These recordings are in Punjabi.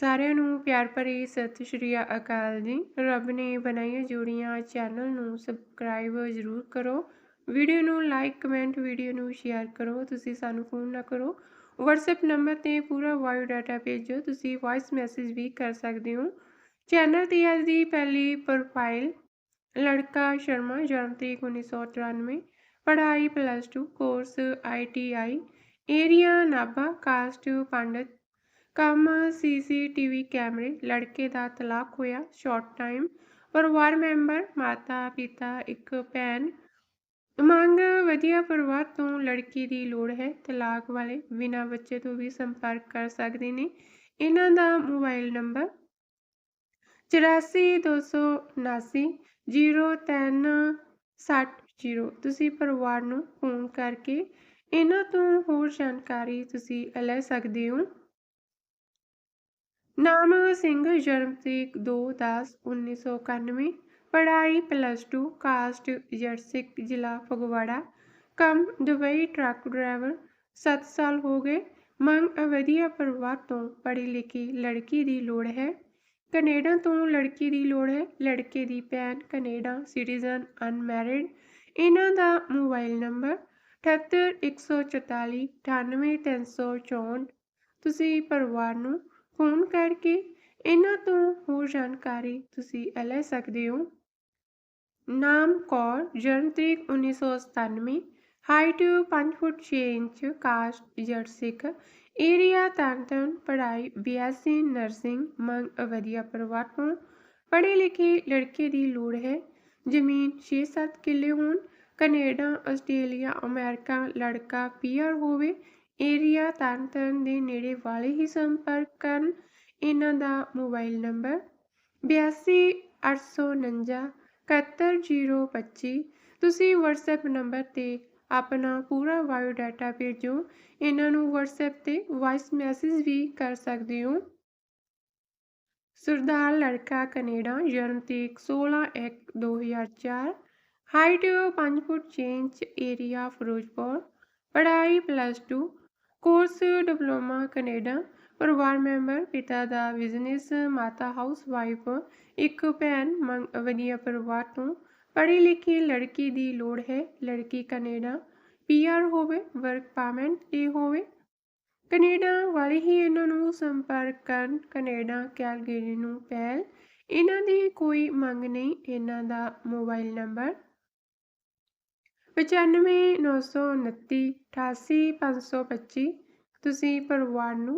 ਸਾਰਿਆਂ ਨੂੰ ਪਿਆਰ ਭਰੀ ਸਤਿ ਸ਼੍ਰੀ ਅਕਾਲ ਜੀ। ਰੱਬ ਨੇ ਬਣਾਈਆਂ ਜੋੜੀਆਂ ਚੈਨਲ ਨੂੰ ਸਬਸਕ੍ਰਾਈਬ ਜ਼ਰੂਰ ਕਰੋ। ਵੀਡੀਓ ਨੂੰ ਲਾਈਕ, ਕਮੈਂਟ, ਵੀਡੀਓ ਨੂੰ ਸ਼ੇਅਰ ਕਰੋ। ਤੁਸੀਂ ਸਾਨੂੰ ਫੋਨ ਨਾ ਕਰੋ। WhatsApp ਨੰਬਰ ਤੇ ਪੂਰਾ ਬਾਇਓ ਡਾਟਾ ਭੇਜੋ। ਤੁਸੀਂ ਵੌਇਸ ਮੈਸੇਜ ਵੀ ਕਰ ਸਕਦੇ ਹੋ। ਚੈਨਲ ਤੇ ਅੱਜ ਦੀ ਪਹਿਲੀ ਪ੍ਰੋਫਾਈਲ ਲੜਕਾ ਸ਼ਰਮਾ ਜਨਮ ਤਰੀਕ 1993 ਪੜ੍ਹਾਈ plus 2 course ITI area Nabha caste ਪੰਡਤ ਕੰਮ ਸੀਸੀਟੀਵੀ ਕੈਮਰੇ, ਲੜਕੇ ਦਾ ਤਲਾਕ ਹੋਇਆ ਸ਼ਾਰਟ ਟਾਈਮ ਪਰਿਵਾਰ ਮੈਂਬਰ, ਮਾਤਾ, ਪਿਤਾ, ਇੱਕ ਭੈਣ। ਮੰਗ ਵਧੀਆ ਪਰਿਵਾਰ ਤੋਂ ਲੜਕੀ ਦੀ ਲੋੜ ਹੈ, ਤਲਾਕ ਵਾਲੇ ਬਿਨਾਂ ਬੱਚੇ ਤੋਂ ਵੀ ਸੰਪਰਕ ਕਰ ਸਕਦੇ ਨੇ। ਇਹਨਾਂ ਦਾ ਮੋਬਾਈਲ ਨੰਬਰ 842790 0360 ਤੁਸੀਂ ਪਰਿਵਾਰ ਨੂੰ ਫੋਨ ਕਰਕੇ ਇਹਨਾਂ ਤੋਂ ਹੋਰ ਜਾਣਕਾਰੀ ਤੁਸੀਂ ਲੈ ਸਕਦੇ ਹੋ। ਨਾਮ ਸਿੰਘ ਜਨਮ ਤਰੀਕ 2/10/1991 ਪੜ੍ਹਾਈ ਪਲੱਸ 2 ਕਾਸਟ ਜਰਸਿਕ ਜ਼ਿਲ੍ਹਾ ਫਗਵਾੜਾ। ਕੰਮ ਦੁਬਈ ਟਰੱਕ ਡਰਾਈਵਰ 7 ਸਾਲ ਹੋ ਗਏ। ਮੰਗ ਵਧੀਆ ਪਰਿਵਾਰ ਤੋਂ ਪੜ੍ਹੀ ਲਿਖੀ ਲੜਕੀ ਦੀ ਲੋੜ ਹੈ। ਕੈਨੇਡਾ ਤੋਂ ਲੜਕੀ ਦੀ ਲੋੜ ਹੈ। ਲੜਕੇ ਦੀ ਭੈਣ ਕੈਨੇਡਾ, ਸਿਟੀਜ਼ਨ, ਅਨਮੈਰਿਡ। ਇਹਨਾਂ ਦਾ ਮੋਬਾਈਲ ਨੰਬਰ 78144 98364 ਤੁਸੀਂ ਪਰਿਵਾਰ ਨੂੰ ਫੋਨ ਕਰਕੇ ਇਹਨਾਂ ਤੋਂ ਹੋਰ ਜਾਣਕਾਰੀ ਤੁਸੀਂ ਲੈ ਸਕਦੇ ਹੋ। ਨਾਮ ਕੌਰ, ਜਨਮ ਤਰੀਕ 1997 ਹਾਈਟ 5 ਫੁੱਟ 6 ਇੰਚ, ਕਾਸਟ ਜੱਟ ਸਿੱਖ ਏਰੀਆ ਤਨਤਨ ਪੜ੍ਹਾਈ ਬੀਐਸਸੀ ਨਰਸਿੰਗ ਮੰਗ ਵਧੀਆ ਪਰਿਵਾਰ ਤੋਂ ਪੜ੍ਹੇ ਲਿਖੇ ਲੜਕੇ ਦੀ ਲੋੜ ਹੈ। ਜ਼ਮੀਨ 6-7 ਕਿੱਲੇ ਹੋਣ, ਕੈਨੇਡਾ, ਆਸਟ੍ਰੇਲੀਆ, ਅਮਰੀਕਾ, ਲੜਕਾ ਪੀਆਰ ਹੋਵੇ ਏਰੀਆ ਤਰਨ ਦੇ ਨੇੜੇ ਵਾਲੇ ਹੀ ਸੰਪਰਕ ਕਰਨ। ਇਹਨਾਂ ਦਾ ਮੋਬਾਈਲ ਨੰਬਰ 8289 71025 ਤੁਸੀਂ WhatsApp ਨੰਬਰ ਤੇ ਆਪਣਾ ਪੂਰਾ ਬਾਇਓ ਡਾਟਾ ਭੇਜੋ। ਇਹਨਾਂ ਨੂੰ WhatsApp ਤੇ ਵਾਇਸ ਮੈਸੇਜ ਵੀ ਕਰ ਸਕਦੇ ਹੋ। ਸਰਦਾਰ ਲੜਕਾ ਕੈਨੇਡਾ, ਜਨਮ ਤਰੀਕ 16/1/2004 height 5 foot 6 inch area Firozpur. ਪੜ੍ਹਾਈ ਪਲੱਸ 2 ਕੋਰਸ ਡਿਪਲੋਮਾ ਕੈਨੇਡਾ। ਪਰਿਵਾਰ ਮੈਂਬਰ, ਪਿਤਾ ਦਾ ਬਿਜ਼ਨਸ, ਮਾਤਾ ਹਾਊਸ ਵਾਈਫ ਇੱਕ ਭੈਣ ਵਧੀਆ ਪਰਿਵਾਰ ਤੋਂ। ਪੜ੍ਹੀ ਲਿਖੀ ਲੜਕੀ ਦੀ ਲੋੜ ਹੈ, ਲੜਕੀ ਕੈਨੇਡਾ। ਪੀਆਰ ਹੋਵੇ, ਵਰਕ ਪਰਮਿਟ ਤੇ ਹੋਵੇ। ਕੈਨੇਡਾ ਵਾਲੇ ਹੀ ਇਹਨਾਂ ਨੂੰ ਸੰਪਰਕ ਕਰਨ, ਕੈਨੇਡਾ ਕੈਲਗਰੀ ਨੂੰ ਪਹਿਲ। ਇਹਨਾਂ ਦੀ ਕੋਈ ਮੰਗ ਨਹੀਂ, ਇਹਨਾਂ ਦਾ ਮੋਬਾਈਲ ਨੰਬਰ। 952929 88525 ਤੁਸੀਂ ਪਰਿਵਾਰ ਨੂੰ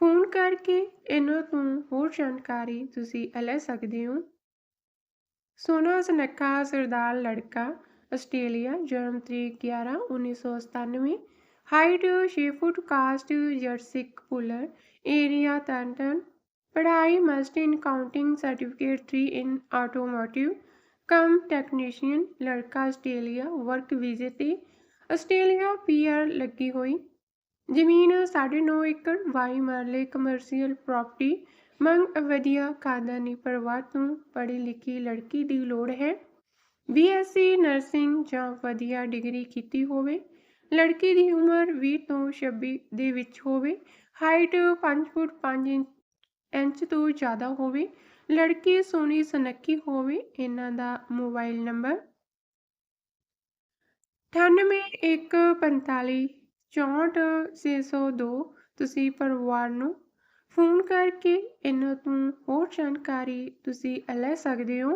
ਫੋਨ ਕਰਕੇ ਇਹਨਾਂ ਤੋਂ ਹੋਰ ਜਾਣਕਾਰੀ ਤੁਸੀਂ ਲੈ ਸਕਦੇ ਹੋ। ਸੋਨਾ ਸਨੱਖਾ ਸਰਦਾਰ ਲੜਕਾ, ਆਸਟ੍ਰੇਲੀਆ, ਜਨਮ ਤਰੀਕ 11 1997 ਹਾਈਟ 6 ਫੁੱਟ, ਕਾਸਟ ਜਰਸਿਕ ਪੁਲਰ, ਏਰੀਆ ਟੰਟਨ ਪੜ੍ਹਾਈ master in accounting certificate 3 in automotive cum technician ਲੜਕਾ ਆਸਟ੍ਰੇਲੀਆ ਵਰਕ ਵੀਜ਼ੇ ਤੇ ਆਸਟ੍ਰੇਲੀਆ ਪੀਆਰ ਲੱਗੀ ਹੋਈ। ਜ਼ਮੀਨ 9.5 ਏਕੜ ਵਾਈ ਮਰਲੇ ਕਮਰਸ਼ੀਅਲ ਪ੍ਰਾਪਰਟੀ ਮੰਗ ਵਧੀਆ ਖਾਨਦਾਨੀ ਪਰਿਵਾਰ ਤੋਂ ਪੜ੍ਹੀ ਲਿਖੀ ਲੜਕੀ ਦੀ ਲੋੜ ਹੈ। ਬੀਐਸਸੀ ਨਰਸਿੰਗ ਜਾਂ ਵਧੀਆ ਡਿਗਰੀ ਕੀਤੀ ਹੋਵੇ। ਲੜਕੀ ਦੀ ਉਮਰ 20 ਤੋਂ 26 ਦੇ ਵਿੱਚ ਹੋਵੇ। ਹਾਈਟ 5 ਫੁੱਟ 5 ਇੰਚ ਤੋਂ ਜ਼ਿਆਦਾ ਹੋਵੇ। ਲੜਕੀ ਸੋਹਣੀ ਸੁਨੱਖੀ ਹੋਵੇ, ਇਹਨਾਂ ਦਾ ਮੋਬਾਈਲ ਨੰਬਰ 9815 64602 ਤੁਸੀਂ ਪਰਿਵਾਰ ਨੂੰ ਫੋਨ ਕਰਕੇ ਇਹਨਾਂ ਤੋਂ ਹੋਰ ਜਾਣਕਾਰੀ ਤੁਸੀਂ ਲੈ ਸਕਦੇ ਹੋ।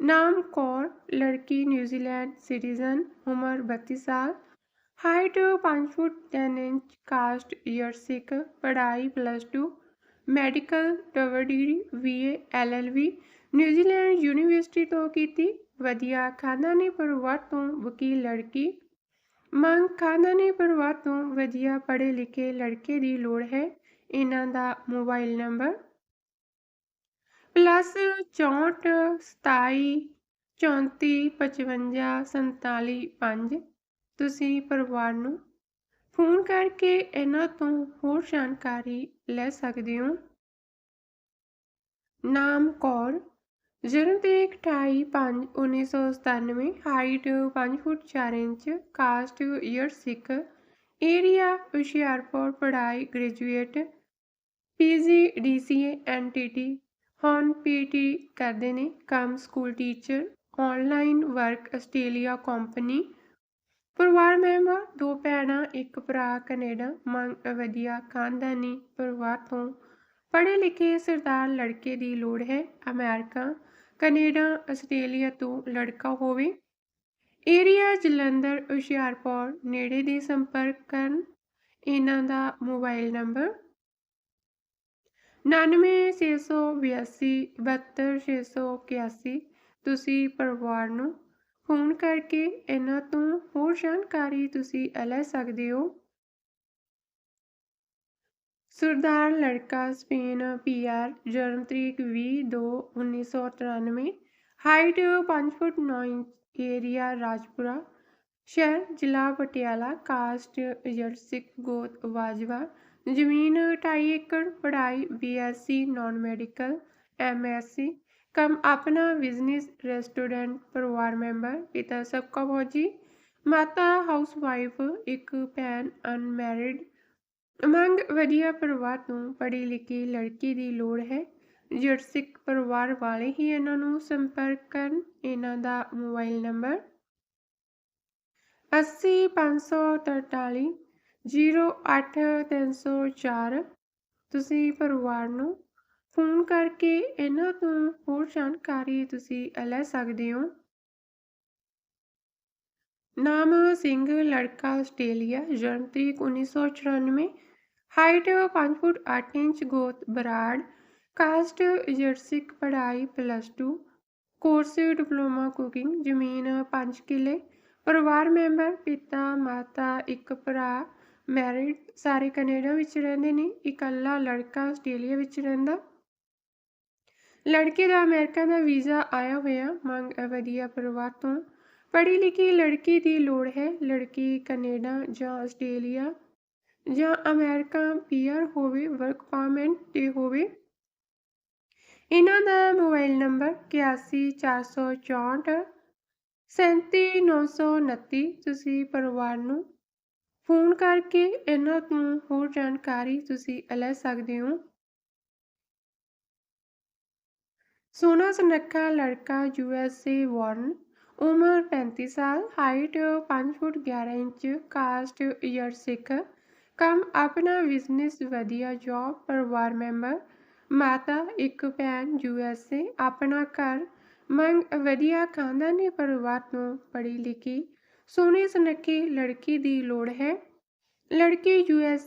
ਨਾਮ ਕੌਰ, ਲੜਕੀ ਨਿਊਜ਼ੀਲੈਂਡ ਸਿਟੀਜ਼ਨ, ਉਮਰ 32 ਸਾਲ। ਹਾਈਟ 5 ਫੁੱਟ 10 ਇੰਚ, ਕਾਸਟ ਈਅਰ ਸਿੱਖ, ਪੜ੍ਹਾਈ plus 2 medical double degree BA LLB New Zealand university ਤੋਂ ਕੀਤੀ। ਵਧੀਆ ਖਾਨਦਾਨੀ ਪਰਿਵਾਰ ਤੋਂ ਵਕੀਲ ਲੜਕੀ। ਮੰਗ ਖਾਨਦਾਨੀ ਪਰਿਵਾਰ ਤੋਂ ਵਧੀਆ ਪੜ੍ਹੇ ਲਿਖੇ ਲੜਕੇ ਦੀ ਲੋੜ ਹੈ। ਇਹਨਾਂ ਦਾ ਮੋਬਾਈਲ ਨੰਬਰ ਪਲੱਸ 64 27 34 55 47 5 ਤੁਸੀਂ ਪਰਿਵਾਰ ਨੂੰ ਫੋਨ ਕਰਕੇ ਇਹਨਾਂ ਤੋਂ ਹੋਰ ਜਾਣਕਾਰੀ ਲੈ ਸਕਦੇ ਹੋ। ਨਾਮ ਕੌਰ, ਜਨਮ ਤਰੀਕ 28/5/1997 ਹਾਈਟ 5 ਫੁੱਟ 4 ਇੰਚ ਕਾਸਟ ਈਅਰ ਸਿੱਖ ਏਰੀਆ ਹੁਸ਼ਿਆਰਪੁਰ, ਪੜ੍ਹਾਈ ਗ੍ਰੈਜੂਏਟ ਪੀਜੀ ਡੀਸੀਏ ਐਨਟੀਟੀ ਹੁਣ ਪੀਟੀ ਕਰਦੇ ਨੇ ਕੰਮ school teacher online work Australia company ਪਰਿਵਾਰ ਮੈਂਬਰ ਦੋ ਭੈਣਾਂ, ਇੱਕ ਭਰਾ ਕੈਨੇਡਾ ਮੰਗ ਵਧੀਆ ਖਾਨਦਾਨੀ ਪਰਿਵਾਰ ਤੋਂ ਪੜ੍ਹੇ ਲਿਖੇ ਸਰਦਾਰ ਲੜਕੇ ਦੀ ਲੋੜ ਹੈ। ਅਮਰੀਕਾ, ਕੈਨੇਡਾ, ਆਸਟ੍ਰੇਲੀਆ ਤੋਂ ਲੜਕਾ ਹੋਵੇ। ਏਰੀਆ ਜਲੰਧਰ, ਹੁਸ਼ਿਆਰਪੁਰ ਨੇੜੇ ਦੇ ਸੰਪਰਕ ਕਰਨ। ਇਹਨਾਂ ਦਾ ਮੋਬਾਈਲ ਨੰਬਰ 9682 72681 ਤੁਸੀਂ ਪਰਿਵਾਰ ਨੂੰ ਫੋਨ ਕਰਕੇ ਇਹਨਾਂ ਤੋਂ ਹੋਰ ਜਾਣਕਾਰੀ ਤੁਸੀਂ ਲੈ ਸਕਦੇ ਹੋ। ਸਰਦਾਰ ਲੜਕਾ ਸਪੇਨ ਪੀਆਰ ਜਨਮ ਤਰੀਕ 20 2 1993 height 5 foot 9 inch, area Rajpura, ਸ਼ਹਿਰ ਜ਼ਿਲ੍ਹਾ ਪਟਿਆਲਾ, ਕਾਸਟ ਸਿੱਖ ਗੋਤ ਵਾਜਵਾ, ਜ਼ਮੀਨ 2.5 ਏਕੜ, ਪੜ੍ਹਾਈ ਬੀਐਸਸੀ ਨਾਨ ਮੈਡੀਕਲ ਐਮਐਸਸੀ ਕਮ ਆਪਣਾ ਬਿਜ਼ਨਸ ਰੈਸਟੋਰੈਂਟ ਪਰਿਵਾਰ ਮੈਂਬਰ ਪਿਤਾ ਸਬਕਾ ਫੌਜੀ ਮਾਤਾ ਹਾਊਸਵਾਈਫ ਇੱਕ ਭੈਣ ਅਨਮੈਰਿਡ ਮੰਗ ਵਧੀਆ ਪਰਿਵਾਰ ਤੋਂ ਪੜ੍ਹੀ ਲਿਖੀ ਲੜਕੀ ਦੀ ਲੋੜ ਹੈ। ਜਰਸਿਕ ਪਰਿਵਾਰ ਵਾਲੇ ਹੀ ਇਹਨਾਂ ਨੂੰ ਸੰਪਰਕ ਕਰਨ, ਇਹਨਾਂ ਦਾ ਮੋਬਾਈਲ ਨੰਬਰ 80543 08304 ਤੁਸੀਂ ਪਰਿਵਾਰ ਨੂੰ ਫੋਨ ਕਰਕੇ ਇਹਨਾਂ ਤੋਂ ਹੋਰ ਜਾਣਕਾਰੀ ਤੁਸੀਂ ਲੈ ਸਕਦੇ ਹੋ। ਨਾਮ ਸਿੰਘ, ਲੜਕਾ ਆਸਟ੍ਰੇਲੀਆ, ਜਨਮ ਤਰੀਕ 1994 ਹਾਈਟ 5 ਫੁੱਟ 8 ਇੰਚ, ਗੋਤ ਬਰਾੜ। ਕਾਸਟ ਜਰਸਿਕ ਪੜ੍ਹਾਈ ਪਲੱਸ 2 ਕੋਰਸ ਡਿਪਲੋਮਾ ਕੁਕਿੰਗ, ਜ਼ਮੀਨ 5 ਕਿਲੇ। ਪਰਿਵਾਰ ਮੈਂਬਰ, ਪਿਤਾ, ਮਾਤਾ, ਇੱਕ ਭਰਾ ਮੈਰਿਡ ਸਾਰੇ ਕੈਨੇਡਾ ਵਿੱਚ ਰਹਿੰਦੇ ਨੇ। ਇਕੱਲਾ ਲੜਕਾ ਆਸਟ੍ਰੇਲੀਆ ਵਿੱਚ ਰਹਿੰਦਾ। ਲੜਕੇ ਦਾ ਅਮਰੀਕਾ ਦਾ ਵੀਜ਼ਾ ਆਇਆ ਹੋਇਆ, ਮੰਗ ਵਧੀਆ ਪਰਿਵਾਰ ਤੋਂ। ਪੜ੍ਹੀ ਲਿਖੀ ਲੜਕੀ ਦੀ ਲੋੜ ਹੈ, ਲੜਕੀ ਕੈਨੇਡਾ ਜਾਂ ਆਸਟ੍ਰੇਲੀਆ ਜਾਂ ਅਮਰੀਕਾ ਪੀਆਰ ਹੋਵੇ ਵਰਕ ਪਰਮਿਟ ਤੇ ਹੋਵੇ। ਇਹਨਾਂ ਦਾ ਮੋਬਾਈਲ ਨੰਬਰ 814464 37929 ਤੁਸੀਂ ਪਰਿਵਾਰ ਨੂੰ ਫੋਨ ਕਰਕੇ ਇਹਨਾਂ ਤੋਂ ਹੋਰ ਜਾਣਕਾਰੀ ਤੁਸੀਂ ਲੈ ਸਕਦੇ ਹੋ। ਸੋਨਾ ਸੁਨੱਖਾ ਲੜਕਾ ਯੂ ਐਸ ਏ ਵਾਰਨ ਉਮਰ 35 ਸਾਲ, ਹਾਈਟ 5 ਫੁੱਟ 11 ਇੰਚ, ਕਾਸਟ ਯਰ ਸਿੱਖ, ਕੰਮ ਆਪਣਾ ਬਿਜ਼ਨਸ, ਵਧੀਆ ਜੌਬ, ਪਰਿਵਾਰ ਮੈਂਬਰ, ਮਾਤਾ ਇੱਕ ਭੈਣ ਯੂਐਸਏ ਆਪਣਾ ਘਰ, ਮੰਗ ਵਧੀਆ ਖਾਨਦਾਨੀ ਪਰਿਵਾਰ ਤੋਂ ਪੜ੍ਹੀ ਲਿਖੀ ਸੋਹਣੀ ਸੁਨੱਖੀ ਲੜਕੀ ਦੀ ਲੋੜ ਹੈ। ਲੜਕੀ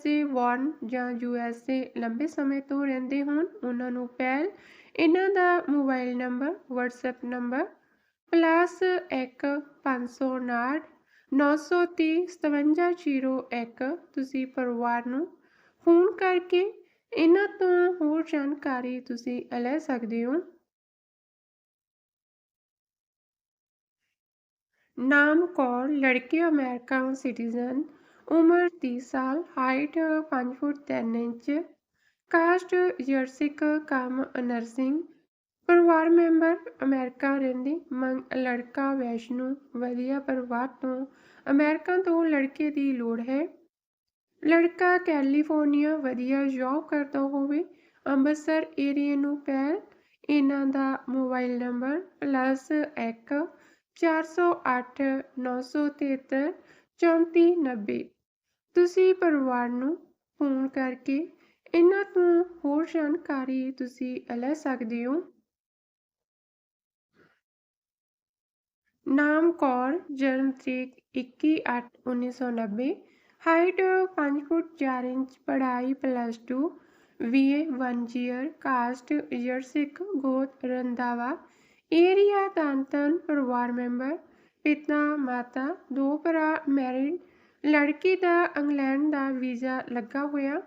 ਏ ਵਾਰਨ ਜਾਂ ਯੂ ਐਸ ਏ ਲੰਬੇ ਸਮੇਂ ਤੋਂ ਰਹਿੰਦੇ ਹੋਣ, ਉਹਨਾਂ ਨੂੰ ਪਹਿਲ ਇਹਨਾਂ ਦਾ mobile number, WhatsApp number plus 1 559 930 5701 ਤੁਸੀਂ ਪਰਿਵਾਰ ਨੂੰ ਫੋਨ ਕਰਕੇ ਇਹਨਾਂ ਤੋਂ ਹੋਰ ਜਾਣਕਾਰੀ ਤੁਸੀਂ ਲੈ ਸਕਦੇ ਹੋ। ਨਾਮ ਕੌਰ, ਲੜਕੀ ਅਮਰੀਕਾ ਸਿਟੀਜ਼ਨ, ਉਮਰ 30 ਸਾਲ ਹਾਈਟ 5 ਫੁੱਟ 3 ਇੰਚ ਕਾਸਟ ਜਰਸਿਕ ਕੰਮ ਨਰਸਿੰਗ, ਪਰਿਵਾਰ ਮੈਂਬਰ ਅਮਰੀਕਾ ਰਹਿੰਦੀ, ਮੰਗ ਲੜਕਾ ਵੈਸ਼ਨੂ, ਵਧੀਆ ਪਰਿਵਾਰ ਤੋਂ ਅਮਰੀਕਾ ਤੋਂ ਲੜਕੇ ਦੀ ਲੋੜ ਹੈ। ਲੜਕਾ ਕੈਲੀਫੋਰਨੀਆ, ਵਧੀਆ ਜੌਬ ਕਰਦਾ ਹੋਵੇ, ਅੰਮ੍ਰਿਤਸਰ ਏਰੀਆ ਨੂੰ ਪਹਿਲ ਇਹਨਾਂ ਦਾ ਮੋਬਾਈਲ ਨੰਬਰ +1 408 973 3490 ਤੁਸੀਂ ਪਰਿਵਾਰ ਨੂੰ ਫੋਨ ਕਰਕੇ ਇਹਨਾਂ ਤੋਂ ਹੋਰ ਜਾਣਕਾਰੀ ਤੁਸੀਂ ਲੈ ਸਕਦੇ ਹੋ। ਨਾਮ ਕੌਰ, ਜਨਮ ਤਰੀਕ 21/8/1990 ਹਾਈਟ 5 ਫੁੱਟ 4 ਇੰਚ, ਪੜ੍ਹਾਈ plus 2 BA 1 year caste Sikh, ਗੋਤ ਰੰਦਾਵਾ ਏਰੀਆ ਤਾਨਤਨ ਪਰਿਵਾਰ ਮੈਂਬਰ, ਪਿਤਾ, ਮਾਤਾ, ਦੋ ਭਰਾ ਮੈਰਿਡ ਲੜਕੀ ਦਾ ਇੰਗਲੈਂਡ ਦਾ ਵੀਜ਼ਾ ਲੱਗਾ ਹੋਇਆ।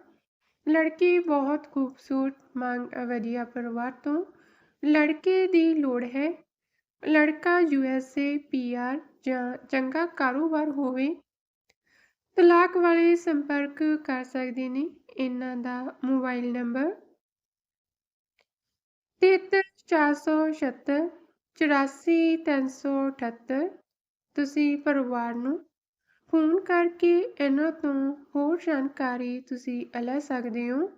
ਲੜਕੀ ਬਹੁਤ ਖੂਬਸੂਰਤ, ਮੰਗ ਵਧੀਆ ਪਰਿਵਾਰ ਤੋਂ ਲੜਕੇ ਦੀ ਲੋੜ ਹੈ। ਲੜਕਾ ਯੂਐਸਏ ਪੀਆਰ ਜਾਂ ਚੰਗਾ ਕਾਰੋਬਾਰ ਹੋਵੇ, ਤਲਾਕ ਵਾਲੇ ਸੰਪਰਕ ਕਰ ਸਕਦੇ ਨੇ। ਇਹਨਾਂ ਦਾ ਮੋਬਾਈਲ ਨੰਬਰ 73476 84378 ਤੁਸੀਂ ਪਰਿਵਾਰ ਨੂੰ ਫੋਨ ਕਰਕੇ ਇਹਨਾਂ ਤੋਂ ਹੋਰ ਜਾਣਕਾਰੀ ਤੁਸੀਂ ਲੈ ਸਕਦੇ ਹੋ।